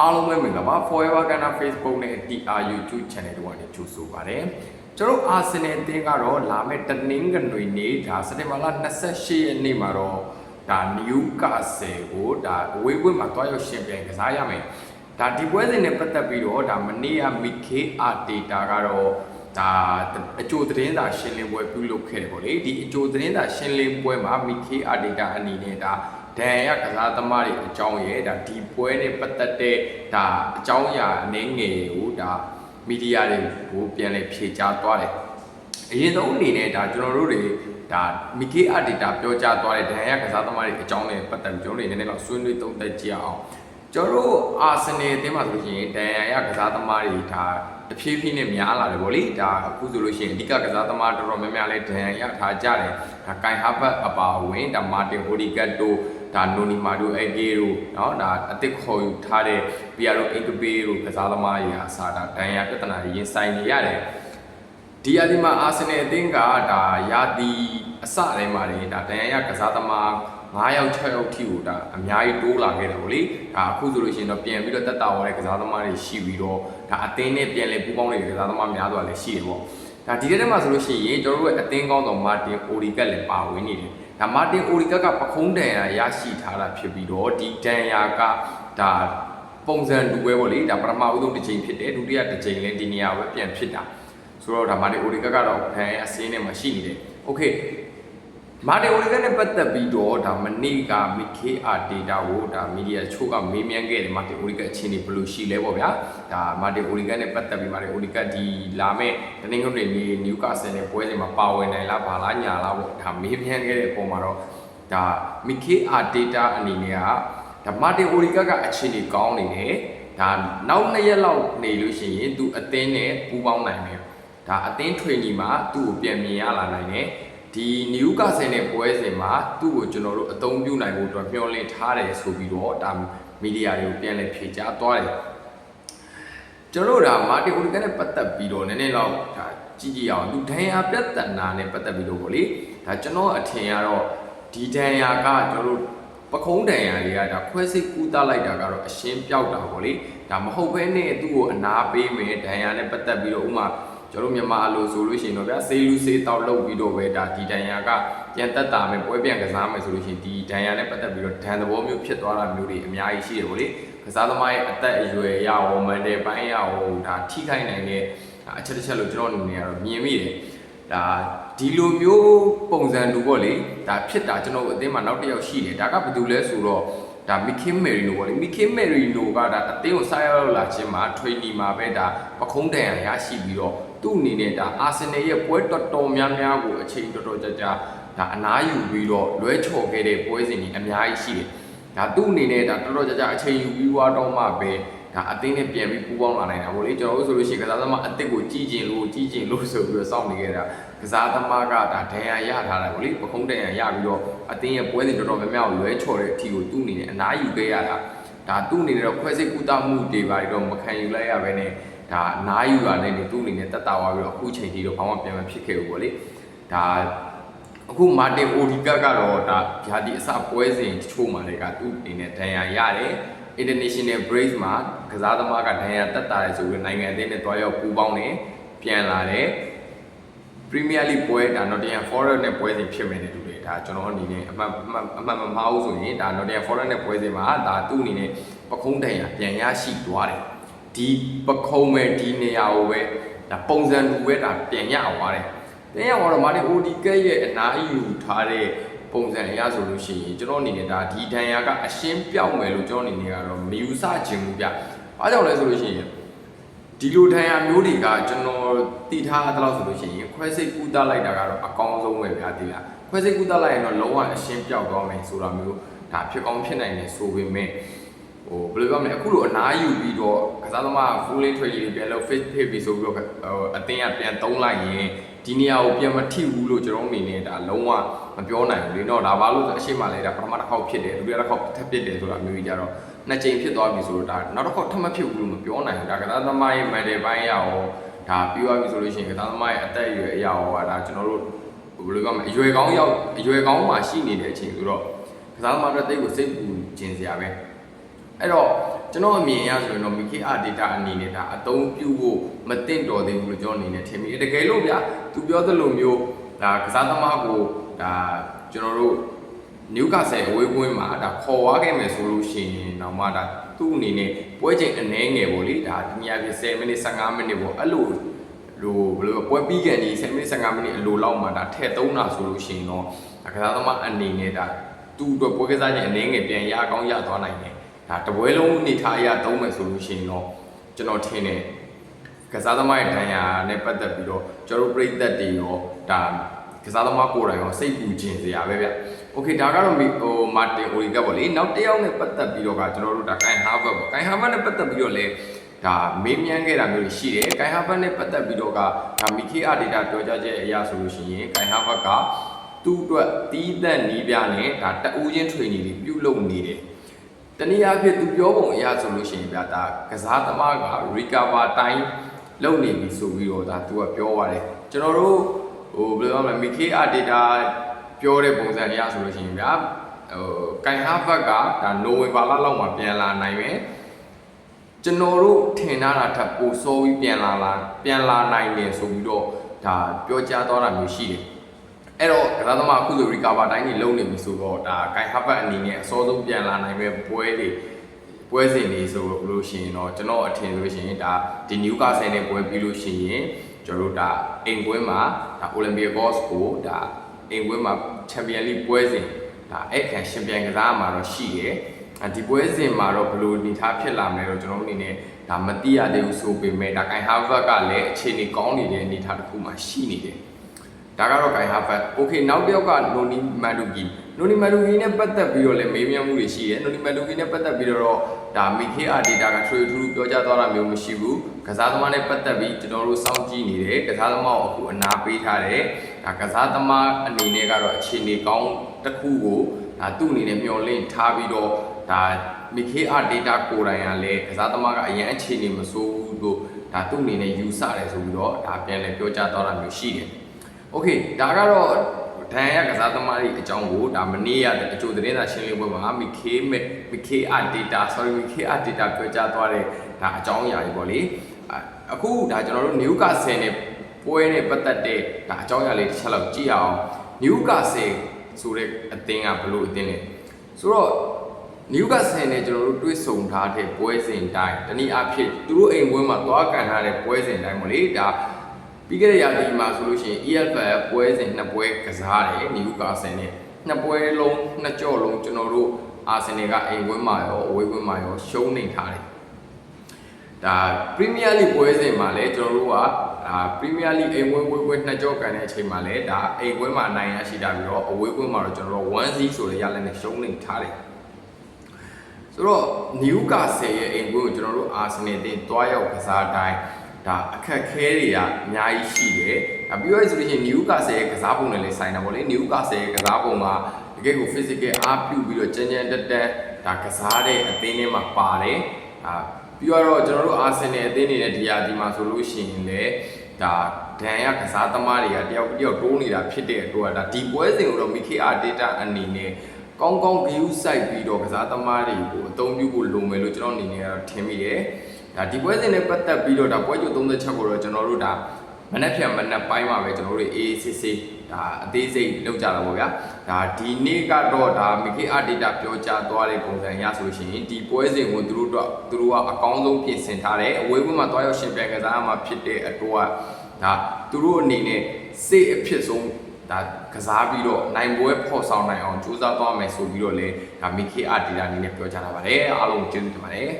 အားလုံးပဲမင်္ဂလာပါ Forever Ghana Facebook နဲ့ TR YouTube Channel တို့ကနေကြိုဆိုပါရစေကျွန်တော်အာဆင်နယ်အသင်းကတော့လာမယ့်တနင်္ဂနွေနေ့ဒါစက်တင်ဘာလ28ရက်နေ့မှာတော့ဒါနယူကာဆယ်ကိုဒါအဝေးကွင်းမှာတွားရောက်ရှင်ပြိုင်ကစားရမယ်ဒါဒီပွဲစဉ်နဲ့ပတ်သက်ပြီးတော့ဒါမနေ့ကမီခေအာဒေတာကတော့ဒါအကျိုးသတင်းစာရှင်းလင်းပွဲပြုလုပ်ခဲ့တယ်ပေါ့လေဒီအကျိုးသတင်းစာရှင်းလင်းပွဲမှာမီခေအာဒေတာအနေနဲ့ဒါ ဒန်ရကစားသမားတွေအကြောင်းရဲ့ဒါဒီပွဲနဲ့ပတ်သက်တဲ့ဒါအကြောင်းအရာအနေငယ်ကိုဒါမီဒီယာတွေကိုပြန်လည်ဖြေကြားသွားတယ်အရင်ဆုံးအနေနဲ့ဒါကျွန်တော်တို့တွေဒါမီကေအဒေတာပြောကြားသွားတဲ့ဒန်ရကစားသမားတွေအကြောင်းနဲ့ပတ်သက်ပြီးကျွန်တော်တို့တွေနည်းနည်းတော့ဆွေးနွေးသုံးသပ်ကြည့်အောင်ကျွန်တော်တို့အာဆင်နယ်အသင်းမှာဆိုရင်ဒန်ရကစားသမားတွေဒါတဖြည်းဖြည်းနဲ့များလာတယ်ဗောလေဒါအခုဆိုလို့ရှိရင်အဓိကကစားသမားတော်တော်များများလဲဒန်ရထားကြတယ်ဒါကိုင်ဟာဘတ်အပါအဝင်ဒါမာတင်ဟိုဒီကတ်တို ဒါနိုနီမာဒိုအဂေရိုเนาะဒါအစ်စ်ခေါ်ယူထားတဲ့ပီယာရိုအင်ကပေးရိုကစားသမားတွေအစားဒါဒန်ရပြဿနာရင်ဆိုင်နေရတယ်ဒီအဒီမှာအာဆင်နယ်အသင်းကဒါယာတီအစတိုင်းမှာနေဒါဒန်ရကစားသမား9ယောက်6ယောက်ထိကိုဒါအများကြီးတိုးလာခဲ့တယ်ဗောလေဒါအခုဆိုလို့ရှိရင်တော့ပြန်ပြီးတော့တက်တာဝတဲ့ကစားသမားတွေရှိပြီးတော့ဒါအသင်းနဲ့ပြန်လဲပူးပေါင်းနေတဲ့ကစားသမားများစွာလည်းရှိတယ်ဗော ဒါဒီတဲ့မှာဆိုလို့ရှိရင်ကျွန်တော်တို့ရဲ့အသင်းကောင်းဆောင်မာတင်အိုရီကတ်လည်းပါဝင်နေတယ်ဒါမာတင်အိုရီကတ်ကပခုံးတန်ရာရရှိထားတာဖြစ်ပြီးတော့ဒီတန်ရာကဒါပုံစံတူပဲဗောလေဒါပထမဦးဆုံးတစ်ချိန်ဖြစ်တယ်ဒုတိယတစ်ချိန်လည်းဒီနေရာပဲပြန်ဖြစ်တာဆိုတော့ဒါမာတင်အိုရီကတ်ကတော့ဖန်အစင်းနဲ့မှရှိနေတယ်โอเค မာတင်အိုရီကတ်နဲ့ပတ်သက်ပြီးတော့ဒါမနေ့က MKR data ကိုဒါမီဒီယာချို့ကမေးမြန်းခဲ့တယ်မာတင်အိုရီကတ်အခြေအနေဘယ်လိုရှိလဲပေါ့ဗျာဒါမာတင်အိုရီကတ်နဲ့ပတ်သက်ပြီးမာတင်အိုရီကတ်ဒီလာမဲ့တနင်္ဂနွေနေ့နျူကာဆယ်နဲ့ပွဲစဉ်မှာပါဝင်နိုင်လားဘာလားညာလားပေါ့ဒါမေးမြန်းခဲ့တဲ့အပေါ်မှာတော့ဒါ MKR data အနေနဲ့ကဒါမာတင်အိုရီကတ်ကအခြေအနေကောင်းနေတယ်ဒါနောက်နှစ်ရက်လောက်နေလို့ရှိရင်သူအသင်းနဲ့ပူးပေါင်းနိုင်မယ်ဒါအသင်းထွေညီမှာသူ့ကိုပြန်မြင်ရလာနိုင်တယ် ဒီနယူကာဆယ်နဲ့ပွဲစဉ်မှာသူ့ကိုကျွန်တော်တို့အသုံးပြုနိုင်ဖို့အတွက်မျှော်လင့်ထားတယ်ဆိုပြီးတော့ဒါမီဒီယာတွေကိုပြန်လည်ဖြေကြားသွားတယ်ကျွန်တော်တို့ဒါမာတင်အိုရီကနဲ့ပတ်သက်ပြီးတော့နည်းနည်းတော့ဒါကြည့်ကြည့်အောင်သူဒဏ်ရာပြတ်တနာနဲ့ပတ်သက်ပြီးတော့ဗောလေဒါကျွန်တော်အထင်ကတော့ဒီဒဏ်ရာကကျွန်တော်တို့ပခုံးဒဏ်ရာတွေကဒါခွဲစိတ်ကူးသားလိုက်တာကတော့အရှင်းပြောက်တာဗောလေဒါမဟုတ်ဘဲနဲ့သူ့ကိုအနာပေးမယ်ဒဏ်ရာနဲ့ပတ်သက်ပြီးတော့ဥမာ ကျွန်တော်မြန်မာအလိုဆိုလို့ရှိရင်တော့ဗျာဆေးလူဆေးတောက်လုပ်ပြီးတော့ပဲဒါဒီဒဏ်ရာကပြန်တက်တာမယ်ပွဲပြန်ကစားမယ်ဆိုလို့ရှိရင်ဒီဒဏ်ရာနဲ့ပတ်သက်ပြီးတော့ဒဏ်သဘောမျိုးဖြစ်သွားတာမျိုးတွေအများကြီးရှိတယ်ဗောလေကစားသမားရဲ့အသက်အရွယ်ရအောင်မန်တယ်ပိုင်းရအောင်ဒါထိခိုက်နိုင်တဲ့အချက်တစ်ချက်လို့ကျွန်တော်အနေနဲ့ကတော့မြင်မိတယ်ဒါဒီလိုမျိုးပုံစံတူပေါ့လေဒါဖြစ်တာကျွန်တော်အသင်းမှာနောက်တစ်ယောက်ရှိတယ်ဒါကဘာလို့လဲဆိုတော့ဒါမီကင်မယ်ရီနိုပေါ့လေမီကင်မယ်ရီနိုကဒါအသင်းကိုစားရောက်လာခြင်းမှာ training မှာပဲဒါပခုံးတန်ရရှိပြီးတော့ သူ့အနေနဲ့ဒါအာဆင်နယ်ရဲ့ပွဲတော်တော်များများကိုအချိန်တော်တော်ကြာကြာဒါအနားယူပြီးတော့လွဲချော်ခဲ့တဲ့ပွဲစဉ်ကြီးအများကြီးရှိတယ်ဒါသူ့အနေနဲ့ဒါတော်တော်ကြာကြာအချိန်ယူပြီးွားတော့မှပဲဒါအသင်းနဲ့ပြန်ပြီးပူးပေါင်းလာနိုင်တာဗောလေကျွန်တော်တို့ဆိုလို့ရှိရင်ကစားသမားအသစ်ကိုကြီးကျင်လို့ကြီးကျင်လို့ဆိုပြီးတော့စောင့်နေခဲ့တာကစားသမားကဒါဒဏ်ရာရထားတယ်ဗောလေပခုံးဒဏ်ရာရပြီးတော့အသင်းရဲ့ပွဲစဉ်တော်တော်များများကိုလွဲချော်တဲ့အထီကိုသူ့အနေနဲ့အနားယူခဲ့ရတာဒါသူ့အနေနဲ့တော့ခွဲစိတ်ကူတာမှုတွေပါတော့မခံယူလိုက်ရဘဲနဲ့ ဒါအနားယူရတဲ့နေသူ့အနေနဲ့တက်တာသွားပြီးတော့အခုချိန်ထိတော့ဘာမှပြန်မဖြစ်ခဲ့ဘူးဗောလေဒါအခုမာတင်အိုဒီကတ်ကတော့ဒါဂျာဒီအစပွဲစဉ်တချို့မှာလည်းကသူ့အနေနဲ့ဒဏ်ရာရတယ် international break မှာကစားသမားကဒဏ်ရာတက်တာလေဆိုပြီးနိုင်ငံအသင်းနဲ့တွားရောက်ပူးပေါင်းနေပြန်လာတယ် Premier League ပွဲဒါ Nottingham Forest နဲ့ပွဲစဉ်ဖြစ်မယ်တဲ့တူတယ်ဒါကျွန်တော်အနေနဲ့အမှတ်အမှတ်အမှတ်မမှားဘူးဆိုရင်ဒါ Nottingham Forest နဲ့ပွဲစဉ်မှာဒါသူ့အနေနဲ့ပခုံးဒဏ်ရာပြန်ရရှိသွားတယ် ဒီပခုံးမဲ့ဒီနေရာကိုပဲဒါပုံစံတူပဲဒါပြန်ရသွားတယ်ပြန်ရသွားတော့မာတင် OD ကရဲ့အနားယူထားတဲ့ပုံစံအရဆိုလို့ရှိရင်ကျွန်တော်အနေနဲ့ဒါဒီဒဏ်ရာကအရှင်းပြောက်မယ်လို့ကျွန်တော်အနေနဲ့ကတော့မယူဆခြင်းဘူးဗျ။အားကြောင့်လဲဆိုလို့ရှိရင်ဒီလိုဒဏ်ရာမျိုးတွေကကျွန်တော်တည်ထားသလောက်ဆိုလို့ရှိရင်ခွဲစိတ်ကူးသားလိုက်တာကတော့အကောင်းဆုံးပဲဗျာဒီလား။ခွဲစိတ်ကူးသားလိုက်ရင်တော့လုံးဝအရှင်းပြောက်သွားမယ်ဆိုတာမျိုးဒါဖြစ်ကောင်းဖြစ်နိုင်တယ်ဆိုပေမဲ့ ဟိုဘယ်လိုပြောမလဲအခုလိုအနားယူပြီးတော့ကစားသမား full lane trade တွေပြန်လို့ fit fit ပြီးဆိုပြီးတော့ဟိုအတင်းကပြန်သုံးလိုက်ရင်ဒီနေရာကိုပြန်မထိဘူးလို့ကျွန်တော်အနေနဲ့ဒါလုံးဝမပြောနိုင်ဘူးလေနော်ဒါဘာလို့ဆိုအရှိမလဲဒါပထမတစ်ခေါက်ဖြစ်တယ်ဒုတိယတစ်ခေါက်ထပ်ဖြစ်တယ်ဆိုတာမျိုးကြီးကြတော့နှစ်ကြိမ်ဖြစ်သွားပြီဆိုတော့ဒါနောက်တစ်ခေါက်ထပ်မဖြစ်ဘူးလို့မပြောနိုင်ဘူးဒါကစားသမားရဲ့ mental ဘိုင်းရအောင်ဒါပြီးသွားပြီဆိုလို့ရှိရင်ကစားသမားရဲ့အသက်အရွယ်အရာရောဒါကျွန်တော်တို့ဘယ်လိုပြောမလဲအရွယ်ကောင်းရောက်အရွယ်ကောင်းမှရှိနေတဲ့အချိန်ဆိုတော့ကစားသမားတွေတိတ်ကိုစိတ်ပူခြင်းစရာပဲဟ အဲ့တော့ကျွန်တော်အမြင်အရဆိုရင်တော့ MKR data အနေနဲ့ဒါအသုံးပြုဖို့မသင့်တော်သေးဘူးလို့ကျွန်တော်အနေနဲ့ထင်မိတယ်တကယ်လို့ဗျာသူပြောသလိုမျိုးဒါကစားသမားကိုဒါကျွန်တော်တို့နျူကာဆယ်အဝေးကွင်းမှာဒါခေါ်သွားခဲ့မယ်ဆိုလို့ရှိရင်တော့မှဒါသူ့အနေနဲ့ပွဲချိန်အနည်းငယ်ပေါ့လေဒါဒီနေရာပြ10မိနစ်15မိနစ်ပေါ့အဲ့လိုလိုဘယ်လိုပွဲပြီးကန်ဒီ10မိနစ်15မိနစ်အလိုလောက်မှာဒါထည့်သုံးတာဆိုလို့ရှိရင်တော့ဒါကစားသမားအနေနဲ့ဒါသူ့အတွက်ပွဲကစားခြင်းအနည်းငယ်ပြန်ရကောင်းရသွားနိုင်တယ် ဒါတပွဲလုံးနေထားရသုံးမယ်ဆိုလို့ရှိရင်တော့ကျွန်တော်ထင်တယ်ကစားသမားရဲ့ဒဏ်ရာနဲ့ပတ်သက်ပြီးတော့ကျွန်တော်တို့ပြည်သက်တွေရောဒါကစားသမားကိုယ်တိုင်ရောစိတ်ပူခြင်းစရာပဲဗျ။ Okay ဒါကတော့ဟိုမာတင်အိုရီကပေါ့လေနောက်တစ်ယောက်နဲ့ပတ်သက်ပြီးတော့ကကျွန်တော်တို့ဒါကိုင်ဟာဘတ်ပေါ့ကိုင်ဟာဘတ်နဲ့ပတ်သက်ပြီးတော့လေဒါမေးမြန်းခဲ့တာမျိုးရှိတယ်ကိုင်ဟာဘတ်နဲ့ပတ်သက်ပြီးတော့ကဒါမီခေအာဒေတာပြောကြားချက်အရာဆိုလို့ရှိရင်ကိုင်ဟာဘတ်ကသူ့အတွက်တီးသက်နီးပြနဲ့ဒါတအူးချင်း training တွေပြုလုပ်နေတယ် တနည်းအားဖြင့်သူပြောပုံအရဆိုလို့ရှိရင်ဗျာဒါကစားသမားက recover time လုပ်နေပြီဆိုပြီးတော့ဒါသူကပြောပါတယ်ကျွန်တော်တို့ဟိုဘယ်လိုပြောမလဲ MKR data ပြောတဲ့ပုံစံအရဆိုလို့ရှိရင်ဗျာဟိုကန်ဟာဘတ်ကဒါနိုဝင်ဘာလလောက်မှာပြန်လာနိုင်မယ်ကျွန်တော်တို့ထင်ထားတာထပ်ပိုစောပြီးပြန်လာလာပြန်လာနိုင်တယ်ဆိုပြီးတော့ဒါပြောကြားသွားတာမျိုးရှိတယ် အဲ့တော့ကစားသမားအခုဆို recover တိုင်းကြီးလုံးနေပြီဆိုတော့ဒါဂိုင်ဟပ်ဘတ်အနေနဲ့အစောဆုံးပြန်လာနိုင်မဲ့ပွဲတွေပွဲစဉ်တွေဆိုလို့ရှိရင်တော့ကျွန်တော်အထင်ဆိုရှင်ဒါဒီ Newcastle နဲ့ပွဲပြီးလို့ရှိရင်ကျွန်တော်တို့ဒါအိမ်ပွဲမှာဒါ Olympiacos ကိုဒါအိမ်ပွဲမှာ Champion League ပွဲစဉ်ဒါအဲ့ခံရှင်ပြန်ကစားမှာတော့ရှိတယ်အဒီပွဲစဉ်မှာတော့ဘယ်လိုအနေထားဖြစ်လာမလဲတော့ကျွန်တော်တို့အနေနဲ့ဒါမသိရသေးဘူးဆိုပေမဲ့ဒါဂိုင်ဟပ်ဘတ်ကလည်းအခြေအနေကောင်းနေတဲ့အနေထားတစ်ခုမှရှိနေတယ် ဒါကတော့ Guy Harvard Okay နောက်တစ်ယောက်က Noni Madugi Noni Madugi နဲ့ပတ်သက်ပြီးတော့လည်းမေးမြန်းမှုတွေရှိတယ် Noni Madugi နဲ့ပတ်သက်ပြီးတော့ဒါ MKR data က trade to ပြောကြားသွားတာမျိုးမရှိဘူးကစားသမားနဲ့ပတ်သက်ပြီးကျွန်တော်တို့စောင့်ကြည့်နေတယ်ကစားသမားကိုအခုအနာပေးထားတယ်ဒါကစားသမားအနေနဲ့ကတော့အခြေအနေကောင်းတစ်ခုကိုဒါသူ့အနေနဲ့မျှော်လင့်ထားပြီးတော့ဒါ MKR data ကိုယ်တိုင်ကလည်းကစားသမားကအရင်အခြေအနေမဆိုးဘူးလို့ဒါသူ့အနေနဲ့ယူဆတယ်ဆိုပြီးတော့ဒါပြန်လည်ပြောကြားသွားတာမျိုးရှိတယ် โอเคဒါကတော့ဒန်ရကစားသမားတွေအကြောင်းကိုဒါမနေ့ရတဲ့အကျိုးသတင်းစာရှင်းလင်းပွဲမှာမိခေမမိခေအ data sorry မိခေအ data ပြောကြားသွားတဲ့ဒါအကြောင်းအရာတွေပေါ့လေအခုဒါကျွန်တော်တို့ Newcastle နဲ့ပွဲနဲ့ပတ်သက်တဲ့ဒါအကြောင်းအရာလေးတစ်ချက်လောက်ကြည့်အောင် Newcastle ဆိုတဲ့အသင်းကဘယ်လိုအသင်းလဲဆိုတော့ Newcastle နဲ့ကျွန်တော်တို့တွေ့ဆုံထားတဲ့ပွဲစဉ်တိုင်းတနည်းအားဖြင့်သူတို့အိမ်ပွဲမှာသွားကန်ထားတဲ့ပွဲစဉ်တိုင်းပေါ့လေဒါ ပြီးခဲ့တဲ့ရာသီမှာဆိုလို့ရှိရင် EFL ပွဲစဉ်နှစ်ပွဲကစားတယ်နယူကာဆယ်နဲ့နှစ်ပွဲလုံးနှစ်ကြော့လုံးကျွန်တော်တို့အာဆင်နယ်ကအိမ်ဝင်းမှာရောအဝေးဝင်းမှာရောရှုံးနေထားတယ်ဒါ Premier League ပွဲစဉ်မှာလည်းကျွန်တော်တို့ကဒါ Premier League အိမ်ဝင်းဝင်းဝင်းနှစ်ကြော့ကန်တဲ့အချိန်မှာလည်းဒါအိမ်ဝင်းမှာအနိုင်ရရှိတာပြီးတော့အဝေးဝင်းမှာတော့ကျွန်တော်တို့1-0ဆိုတဲ့ရလဒ်နဲ့ရှုံးနေထားတယ်ဆိုတော့နယူကာဆယ်ရဲ့အိမ်ကွင်းကိုကျွန်တော်တို့အာဆင်နယ်တင်တွားရောက်ကစားတိုင်း ဒါအခက်ခဲတွေကအများကြီးရှိတယ်။ဒါပြီးတော့ဆိုလို့ရှိရင်နယူကာဆယ်ရဲ့ကစားပုံနဲ့လည်းဆိုင်တာပေါ့လေ။နယူကာဆယ်ရဲ့ကစားပုံကတကယ်ကို physical အားပြုပြီးတော့ကြမ်းကြမ်းတက်တက်ဒါကစားတဲ့အသင်းထဲမှာပါတယ်။ဒါပြီးတော့ကျွန်တော်တို့အာဆင်နယ်အသင်းတွေနဲ့ဒီယာဒီမှာဆိုလို့ရှိရင်လည်းဒါဒန်ရကစားသမားတွေကတယောက်တယောက်တိုးနေတာဖြစ်တဲ့အတွက်ဒါဒီပွဲစဉ်ကိုတော့ MKR data အနေနဲ့ကောင်းကောင်း view site ပြီးတော့ကစားသမားတွေကိုအသုံးပြုဖို့လိုမယ်လို့ကျွန်တော်အနေနဲ့ကတော့ထင်မိတယ်။ ဒါဒီပွဲစဉ်နဲ့ပတ်သက်ပြီးတော့ဒါပွဲကြို30ချက်ကိုတော့ကျွန်တော်တို့ဒါမနက်ဖြန်မနက်ပိုင်းမှာပဲကျွန်တော်တို့ AACC ဒါအသေးစိတ်လောက်ကြတာပေါ့ဗျာ။ဒါဒီနေ့ကတော့ဒါ MKR data ပြောကြားသွားတဲ့ပုံစံအရဆိုလို့ရှိရင်ဒီပွဲစဉ်ကိုသူတို့တော့သူတို့ကအကောင်းဆုံးပြင်ဆင်ထားတယ်။အဝေးဘက်မှာတွားရောက်ရှင်ပြန်ကစားမှာဖြစ်တဲ့အတွက်ဒါသူတို့အနေနဲ့စိတ်အဖြစ်ဆုံးဒါကစားပြီးတော့နိုင်ပွဲဖော်ဆောင်နိုင်အောင်ကြိုးစားသွားမယ်ဆိုပြီးတော့လေဒါ MKR data အနေနဲ့ပြောကြားလာပါတယ်အားလုံးကျေးဇူးတင်ပါတယ်